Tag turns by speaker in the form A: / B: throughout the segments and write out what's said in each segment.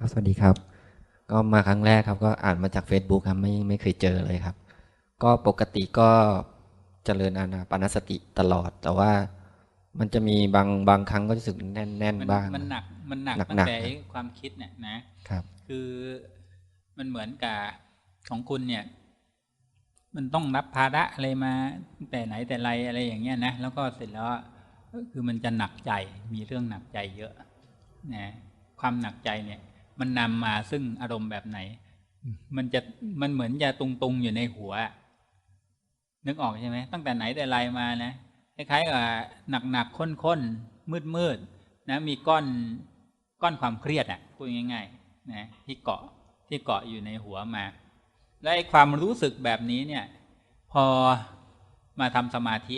A: ครับสวัสดีครับ ก็มาครั้งแรกครับ ก็อ่านมาจาก Facebook ครับไม่ไม่เคยเจอเลยครับ ก็ปกติก็เจริญอานาปานสติตลอด แต่ว่ามันจะมีบางบางครั้งก็รู้สึกแน่นแน่น
B: มัน
A: บ้าง
B: มันหนักมันหนัก
A: หนัก
B: ตั้ง
A: หนัก
B: แต่
A: ครับ
B: ไอ้ความคิดเนี่ยนะครับ คือมันเหมือนกับของคุณเนี่ย มันต้องรับภาระอะไรมาตั้งแต่ไหนแต่ไรอะไรอย่างเงี้ยนะแล้วก็เสร็จแล้วก็คือมันจะหนักใจมีเรื่องหนักใจเยอะนะความหนักใจเนี่ย มันนำมาซึ่งอารมณ์แบบไหน มันจะมันเหมือนจะตุงตุงๆอยู่ในหัว นึกออกใช่ไหมตั้งแต่ไหนแต่ไรมานะคล้ายๆกับหนักๆข้นๆมืดๆนะมีก้อนก้อนความเครียดอะพูดง่ายๆนะที่เกาะที่เกาะอยู่ในหัวมา และไอ้ความรู้สึกแบบนี้เนี่ย พอมาทำสมาธิ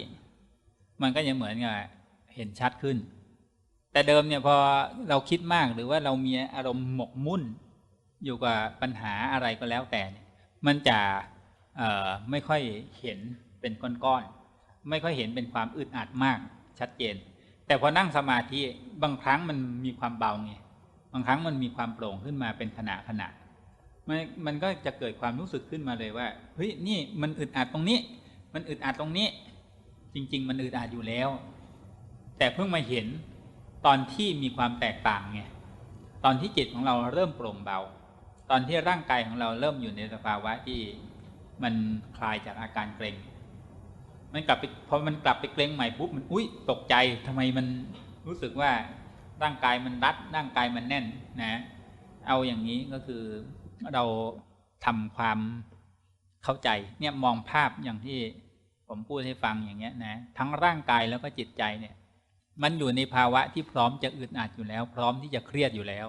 B: มันก็จะเหมือนกับเห็นชัดขึ้น แต่เดิมเนี่ยพอเราคิดมากหรือว่าเรามีอารมณ์หมกมุ่น อยู่กับปัญหาอะไรก็แล้วแต่เนี่ยมันจะไม่ค่อยเห็นเป็นก้อนๆไม่ค่อยเห็นเป็นความอึดอัดมากชัดเจน แต่พอนั่งสมาธิบางครั้งมันมีความเบาไงบางครั้งมันมีความโปร่งขึ้นมาเป็นขณะขณะมันมันก็จะเกิดความรู้สึกขึ้นมาเลยว่าเฮ้ยนี่มันอึดอัดตรงนี้ มันอึดอัดตรงนี้ จริง ๆ มันอึดอัดอยู่แล้ว แต่เพิ่งมาเห็น ตอนที่มีความแตกต่างไงตอนที่จิตของเราเริ่มโปร่งเบา ตอนที่ร่างกายของเราเริ่มอยู่ในสภาวะที่มันคลายจากอาการเกร็งมันกลับไปพอมันกลับไปเกร็งใหม่ปุ๊บมันอุ้ยตกใจทำไมมันรู้สึกว่าร่างกายมันรัดร่างกายมันแน่นนะ เอาอย่างนี้ก็คือเราทำความเข้าใจเนี่ยมองภาพอย่างที่ผมพูดให้ฟังอย่างเงี้ยนะทั้งร่างกายแล้วก็จิตใจเนี่ย มันอยู่ในภาวะที่พร้อมจะอึดอัดอยู่แล้ว พร้อมที่จะเครียดอยู่แล้ว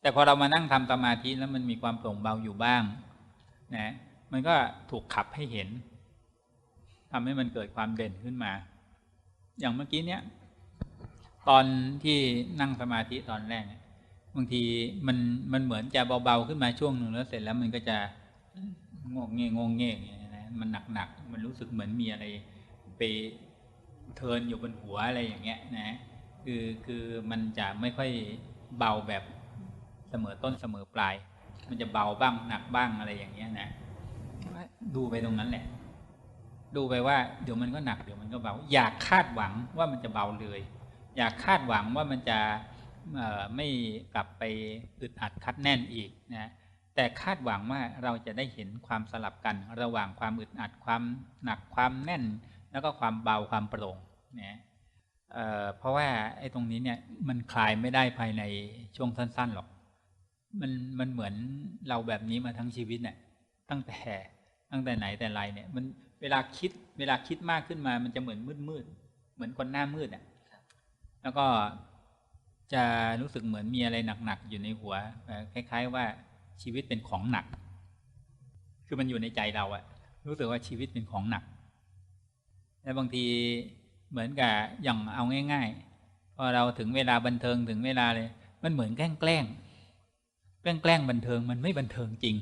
B: แต่พอเรามานั่งทำสมาธิแล้วมันมีความโปร่งเบาอยู่บ้างนะมันก็ถูกขับให้เห็นทำให้มันเกิดความเด่นขึ้นมา อย่างเมื่อกี้เนี้ยตอนที่นั่งสมาธิตอนแรกบางทีมันมันเหมือนจะเบาๆขึ้นมาช่วงหนึ่งแล้วเสร็จแล้วมันก็จะงงเงงงงอย่างเงี้ยมันหนักๆมันรู้สึกเหมือนมีอะไรไป เทินอยู่บนหัวอะไรอย่างเงี้ยนะคือคือมันจะไม่ค่อยเบาแบบเสมอต้นเสมอปลาย มันจะเบาบ้างหนักบ้างอะไรอย่างเงี้ยนะดูไปตรงนั้นแหละ ดูไปว่าเดี๋ยวมันก็หนักเดี๋ยวมันก็เบา อยากคาดหวังว่ามันจะเบาเลย อยากคาดหวังว่ามันจะไม่กลับไปอึดอัดคัดแน่นอีกนะแต่คาดหวังว่าเราจะได้เห็นความสลับกันระหว่างความอึดอัดความหนักความแน่น แล้วก็ความเบาความโปร่งนะเอ่อเพราะว่าไอ้ตรงนี้เนี่ยมันคลายไม่ได้ภายในช่วงสั้น ๆหรอก มันมันเหมือนเราแบบนี้มาทั้งชีวิตเนี่ยตั้งแต่ตั้งแต่ไหนแต่ไรเนี่ย มันเวลาคิดเวลาคิดมากขึ้นมา มันจะเหมือนมืดมืดๆเหมือนคนหน้ามืดอะแล้วก็จะรู้สึกเหมือนมีอะไรหนักๆอยู่ในหัวคล้าย ๆ ว่าชีวิตเป็นของหนัก คือมันอยู่ในใจเราอะรู้สึกว่าชีวิตเป็นของหนัก และบางทีเหมือนกับอย่างเอาง่าย ๆ พอเราถึงเวลาบันเทิงถึงเวลาเลย มันเหมือนแกล้งแกล้งแกล้งแกล้งบันเทิงมันไม่บันเทิงจริง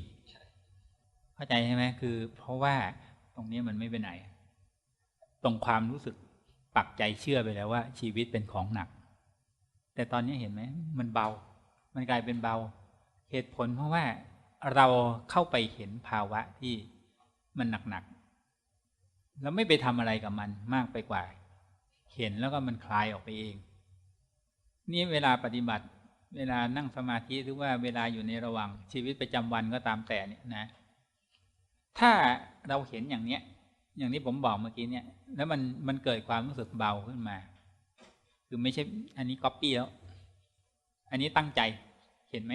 B: เข้าใจใช่ไหมคือ เพราะว่าตรงนี้มันไม่ไปไหน ตรงความรู้สึกปักใจเชื่อไปแล้วว่า ชีวิตเป็นของหนัก แต่ตอนนี้เห็นไหมมันเบา มันกลายเป็นเบา เหตุผลเพราะว่าเราเข้าไปเห็นภาวะที่มันหนักๆ แล้วไม่ไปทำอะไรกับมันมากไปกว่า เห็นแล้วก็มันคลายออกไปเอง นี่เวลาปฏิบัติ เวลานั่งสมาธิหรือว่าเวลาอยู่ในระหว่างชีวิตประจำวันก็ตามแต่เนี่ยนะ ถ้าเราเห็นอย่างเนี้ย อย่างที่ผมบอกเมื่อกี้เนี่ย แล้วมันมันเกิดความรู้สึกเบาขึ้นมา คือไม่ใช่ อันนี้ก๊อปปี้แล้ว อันนี้ตั้งใจเห็นไหม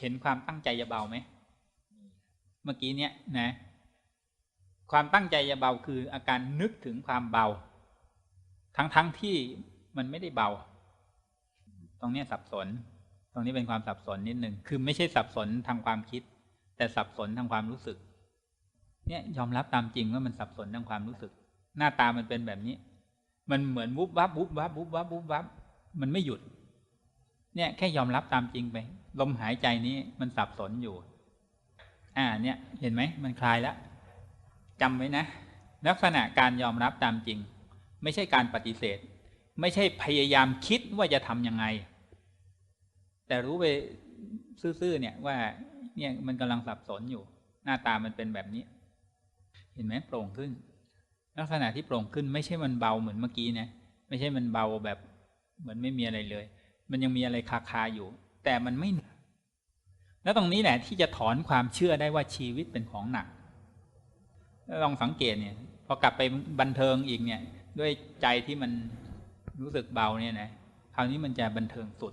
B: เห็นความตั้งใจจะเบาไหมเมื่อกี้เนี่ยนะ ความตั้งใจจะเบาคืออาการนึกถึงความเบา ทั้งๆทที่มันไม่ได้เบา ตรงนี้สับสน ตรงนี้เป็นความสับสนนิดหนึ่งคือไม่ใช่สับสนทางความคิด แต่สับสนทางความรู้สึก เนี่ยยอมรับตามจริงว่ามันสับสนทางความรู้สึก หน้าตามันเป็นแบบนี้ มันเหมือนวุบวับวุบวับวุบวับวุบวับมันไม่หยุด เนี่ยแค่ยอมรับตามจริงไป ลมหายใจนี้มันสับสนอยู่ อ่าเนี่ย เห็นไหมมันคลายแล้ว จำไว้นะ ลักษณะการยอมรับตามจริง ไม่ใช่การปฏิเสธ ไม่ใช่พยายามคิดว่าจะทำยังไง แต่รู้ไปซื่อๆเนี่ยว่าเนี่ยมันกำลังสับสนอยู่ หน้าตามันเป็นแบบนี้ เห็นไหมโปร่งขึ้น ลักษณะที่โปร่งขึ้นไม่ใช่มันเบาเหมือนเมื่อกี้นะไม่ใช่มันเบาแบบเหมือนไม่มีอะไรเลย มันยังมีอะไรคาคาอยู่ แต่มันไม่หนักแล้วตรงนี้แหละที่จะถอนความเชื่อได้ว่าชีวิตเป็นของหนัก ลองสังเกตเนี่ย พอกลับไปบันเทิงอีกเนี่ย ด้วยใจที่มันรู้สึกเบาเนี่ยนะคราวนี้มันจะบันเทิงสุด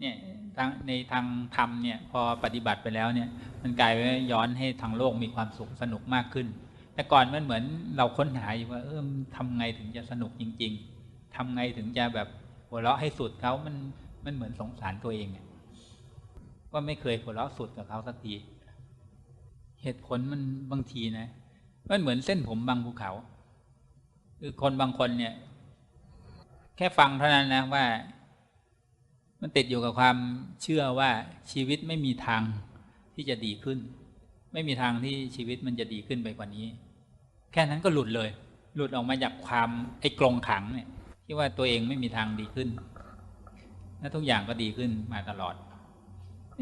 B: เนี่ยทางในทางธรรมเนี่ย พอปฏิบัติไปแล้วเนี่ย มันกลายเป็นย้อนให้ทางโลกมีความสุขสนุกมากขึ้น แต่ก่อนมันเหมือนเราค้นหาอยู่ว่า เออมันทำไงถึงจะสนุกจริง ๆทำไงถึงจะแบบหัวเราะให้สุดเขามันมันเหมือนสงสารตัวเองว่าไม่เคยหัวเราะสุดกับเขาสักทีเหตุผลมันบางทีนะ มันเหมือนเส้นผมบางภูเขา คือคนบางคนเนี่ย แค่ฟังเท่านั้นนะว่า มันติดอยู่กับความเชื่อว่าชีวิตไม่มีทางที่จะดีขึ้น ไม่มีทางที่ชีวิตมันจะดีขึ้นไปกว่านี้ แค่นั้นก็หลุดเลย หลุดออกมาจากความไอ้กรงขังเนี่ยที่ว่าตัวเองไม่มีทางดีขึ้น และทุกอย่างก็ดีขึ้นมาตลอด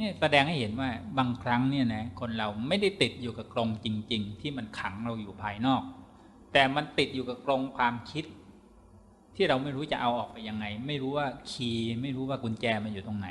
B: นี่แสดงให้เห็นว่าบางครั้งเนี่ยนะคนเราไม่ได้ติดอยู่กับกรงจริง ๆ ที่มันขังเราอยู่ภายนอก แต่มันติดอยู่กับกรงความคิด ที่เราไม่รู้จะเอาออกไปยังไง ไม่รู้ว่าคีย์ไม่รู้ว่ากุญแจมันอยู่ตรงไหน